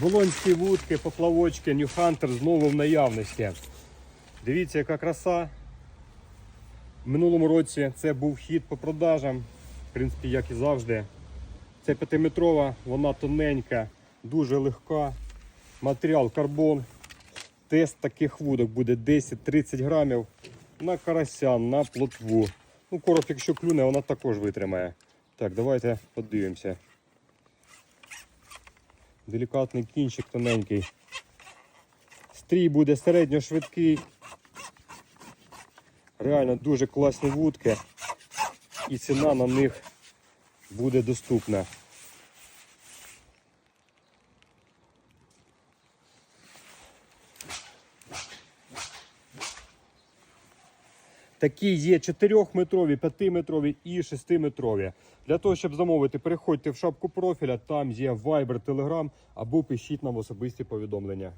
Болонські вудки, поплавочки, New Hunter знову в наявності. Дивіться, яка краса. В минулому році це був хід по продажам, в принципі, як і завжди. Це 5-метрова, вона тоненька, дуже легка. Матеріал карбон. Тест таких вудок буде 10-30 грамів на карася, на плотву. Ну, короб, якщо клюне, вона також витримає. Так, давайте подивимося. Делікатний кінчик тоненький. Стрій буде середньошвидкий. Реально дуже класні вудки. І ціна на них буде доступна. Такі є 4-метрові, 5-метрові і 6-метрові. Для того, щоб замовити, переходьте в шапку профіля, там є Viber, Telegram або пишіть нам особисті повідомлення.